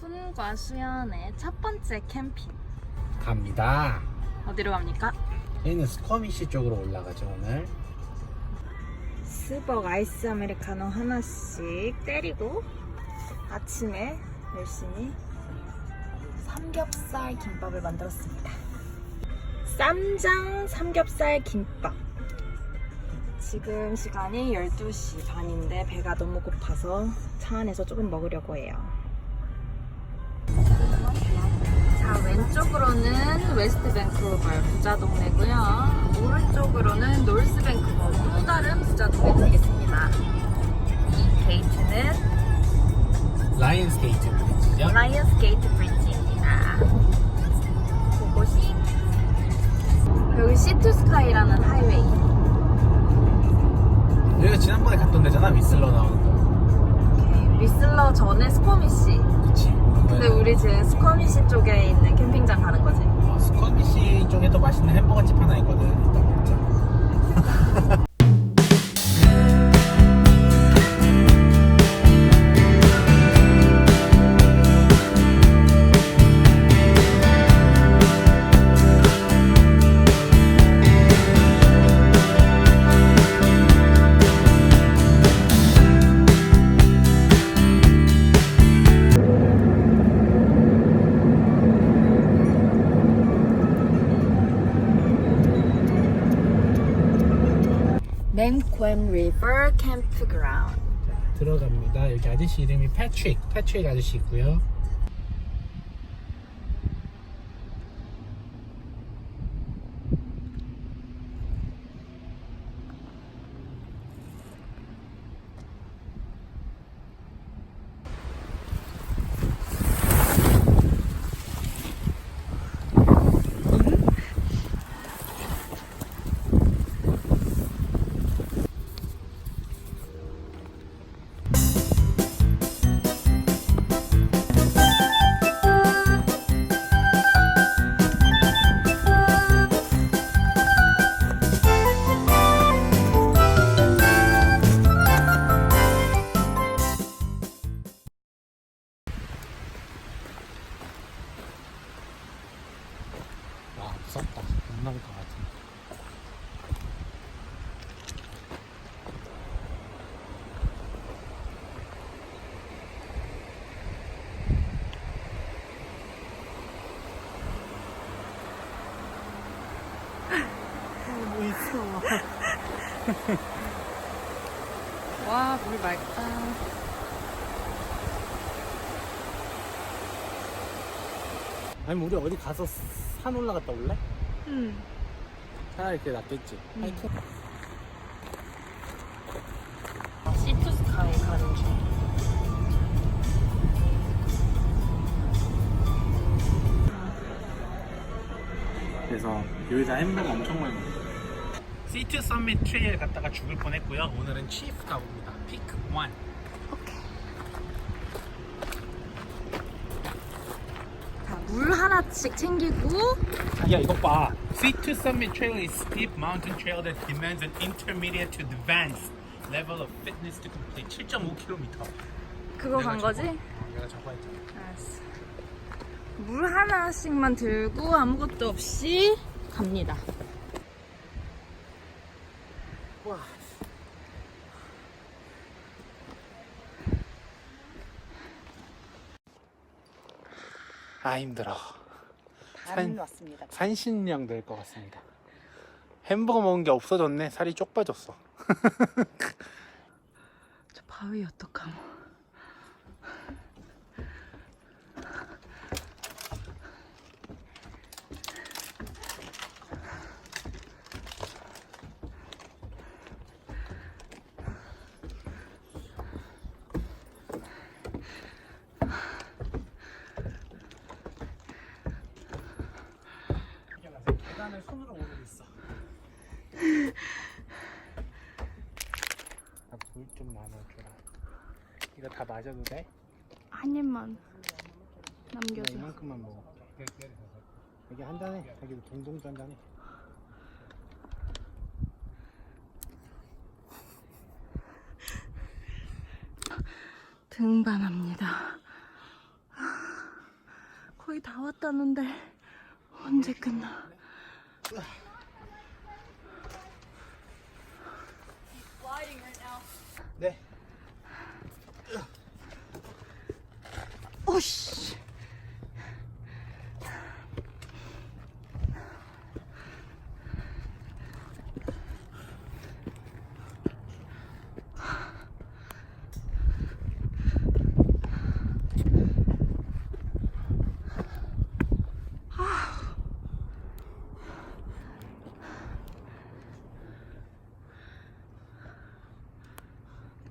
훈과 수연의 첫 번째 캠핑 갑니다. 어디로 갑니까? 저희는 스쿼미시 쪽으로 올라가죠 오늘. 스벅 아이스 아메리카노 하나씩 때리고 아침에 열심히 삼겹살 김밥을 만들었습니다. 쌈장 삼겹살 김밥. 지금 시간이 12시 반인데 배가 너무 고파서 차 안에서 조금 먹으려고 해요. 자, 왼쪽으로는 웨스트 밴쿠버 부자 동네고요. 오른쪽으로는 노스 밴쿠버 또 다른 부자 동네 되겠습니다. 이 게이트는 라이언스 게이트 브리지죠. 라이언스 게이트 브릿지입니다. 그곳이 여기 시투 스카이라는 하이웨이. 여기가 지난번에 갔던 데잖아 미슬러 나오는 거. 미슬러 전에 스쿼미시. 그치. 근데 우리 지금 스쿼미시 쪽에 있는 캠핑장 가는 거지. 어, 스쿼미시 쪽에도 맛있는 햄버거 집 하나 있거든. 이따 먹자. 리버 캠프그라운드. 들어갑니다. 여기 아저씨 이름이 패트릭. 패트릭 아저씨 있고요. 나올 것. 뭐 있어. 와, 물 맑다. 아니 우리 어디 가서 산 올라갔다 올래? 음. 차라리 그게 낫겠지. 하이킹. 시투 스카이 가는 중. 그래서 여기다 햄버거 엄청 많이 먹어요. 시트 서밋 트레일 갔다가 죽을 뻔했고요. 오늘은 치프 가봅니다. 피크 1. 자, 물 하나씩 챙기고 자기야 이것 봐. C2 Summit Trail is steep mountain trail that demands an intermediate to advanced level of fitness to complete. 7.5km. 그거 간 거지? 내가 저거 했잖아. 알았어. 물 하나씩만 들고 아무것도 없이 갑니다. 와. 아 힘들어. 산- 왔습니다. 산신령 될 것 같습니다. 햄버거 먹은 게 없어졌네. 살이 쪽 빠졌어. 저 바위 어떡함. 계단을 손으로 오르고 있어. 물좀 나눠줘라. 이거 다 마셔도 돼? 한 입만 나 남겨줘. 이만큼만 먹을게. 여기 한 잔에 여기도 동동 잔잔해. 등반합니다. 거의 다 왔다는데 언제 끝나? 네. 오씨.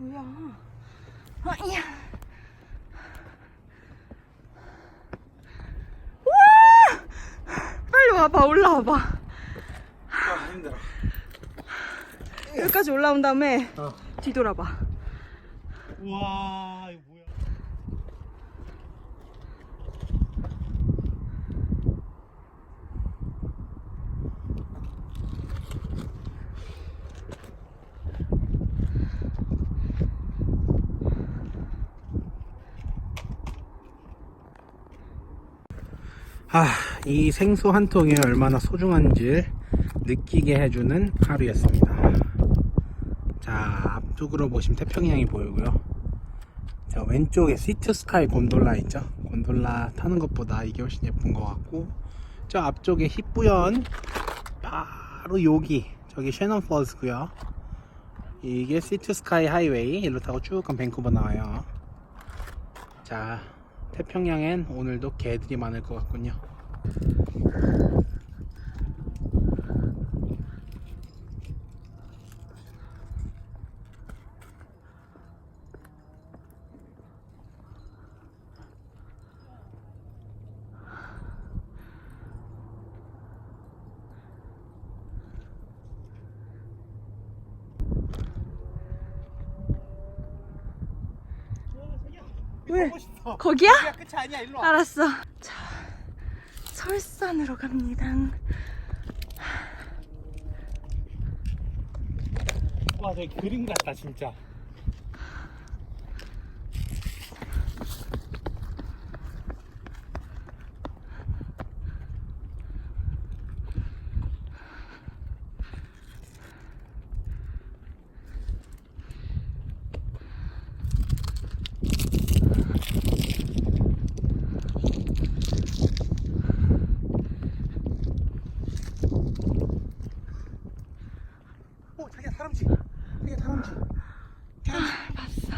뭐야? 아야. 빨리 와봐 올라와봐 아 힘들어. 여기까지 올라온 다음에 어. 뒤돌아봐 우와 아, 이 생수 한 통이 얼마나 소중한지 느끼게 해주는 하루였습니다. 자, 앞쪽으로 보시면 태평양이 보이고요. 자, 왼쪽에 시트 스카이 곤돌라 있죠? 곤돌라 타는 것보다 이게 훨씬 예쁜 것 같고, 저 앞쪽에 희뿌연, 바로 여기, 저기 셰넌 펄스고요 이게 시트 스카이 하이웨이, 일로 타고 쭉 가면 밴쿠버 나와요. 자, 태평양엔 오늘도 개들이 많을 것 같군요. 싶어. 거기야? 여기가 끝이 아니야. 일로 와. 알았어 자 설산으로 갑니다 와, 저기 그림 같다, 진짜. 오, 자기야 다람쥐. 자기야 다람쥐. 봤어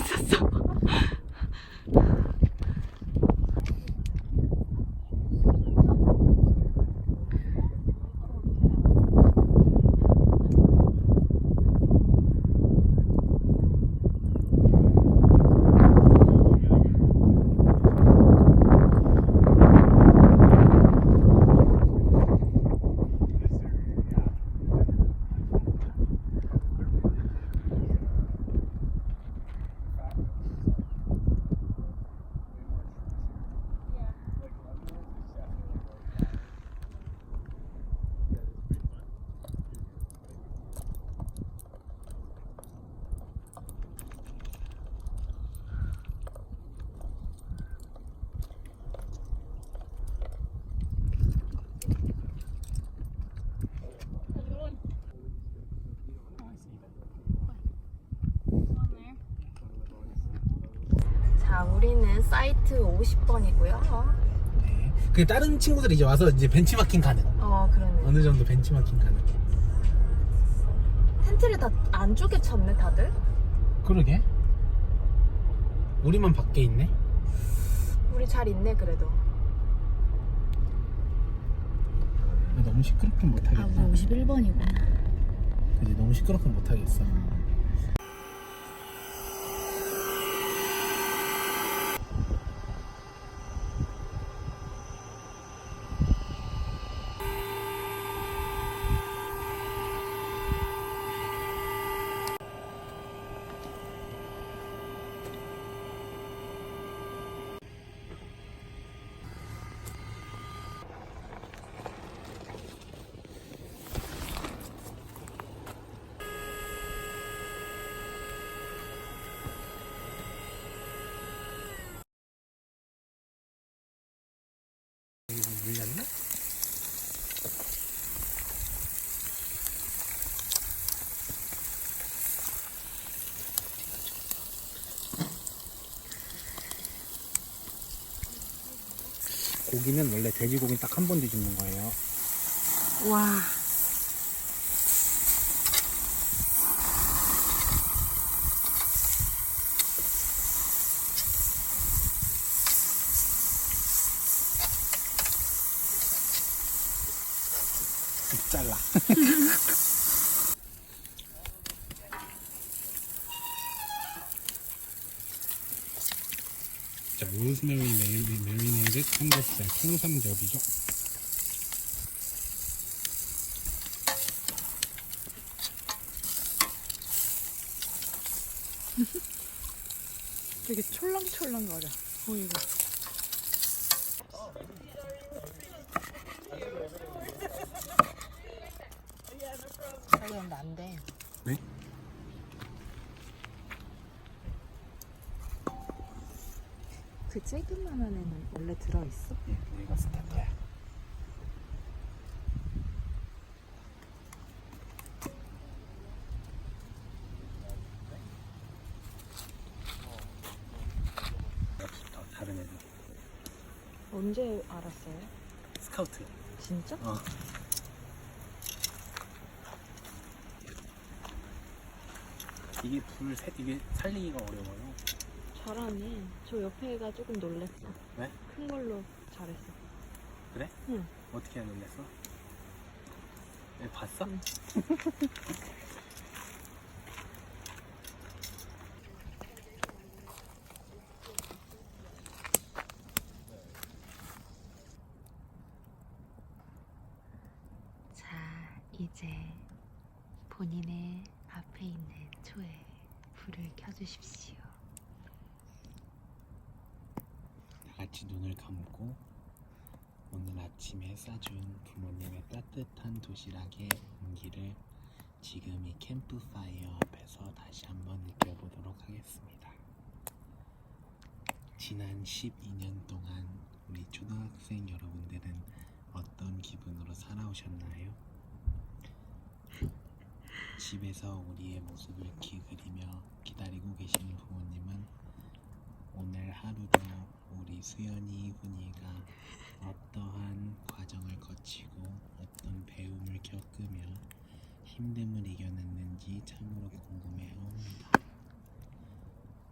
어 있었어 자 사이트 50번이고요 네. 그 다른 친구들이 이제 와서 이제 벤치마킹 가는. 어 그러네 어느 정도 벤치마킹 가는. 텐트를 다 안쪽에 쳤네 다들 그러게. 우리만 밖에 있네. 우리 잘 있네 그래도 너무 시끄럽긴 못하겠다. 51번이구나 그지 너무 시끄럽긴 못하겠어. 여기 물렸나? 고기는 원래 돼지고기 딱 한 번 뒤집는 거예요. 와. 잘라. 자, 로즈메리 메리, 메리네이드 삼겹살 콩삼겹이죠. 되게 촐랑촐랑 거려. 보이고. 안 돼. 네? 그 찔끔 라면에는 원래 들어있어? 스타트야. 더 다른 애들. 언제 알았어요? 스카우트. 진짜? 어. 이게 불 셋, 이게 살리기가 어려워요. 잘하네. 저 옆에 애가 조금 놀랬어. 왜? 큰 걸로 잘했어. 그래? 응. 어떻게 놀랬어? 왜 봤어? 응. 자, 이제 본인의 앞에 있는 초에 불을 켜주십시오. 다 같이 눈을 감고 오늘 아침에 싸준 부모님의 따뜻한 도시락의 온기를 지금 이 캠프파이어 앞에서 다시 한번 느껴보도록 하겠습니다. 지난 12년 동안 우리 초등학생 여러분들은 어떤 기분으로 살아오셨나요? 집에서 우리의 모습을 기 그리며 기다리고 계시는 부모님은 오늘 하루도 수연이, 훈이가 어떠한 과정을 거치고 어떤 배움을 겪으며 힘듦을 이겨냈는지 참으로 궁금해합니다.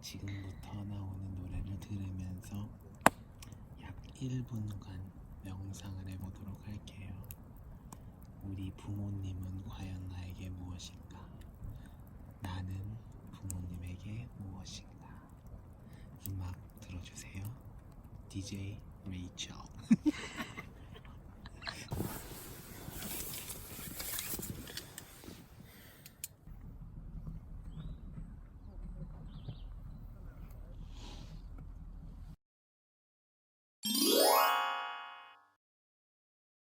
지금부터 나오는 노래를 들으면서 약 1분간 명상을 해보도록 할게요. 우리 부모님은 과연 나에게 무엇인가? 나는 부모님에게 무엇인가? 음악 들어주세요. DJ 레이첼.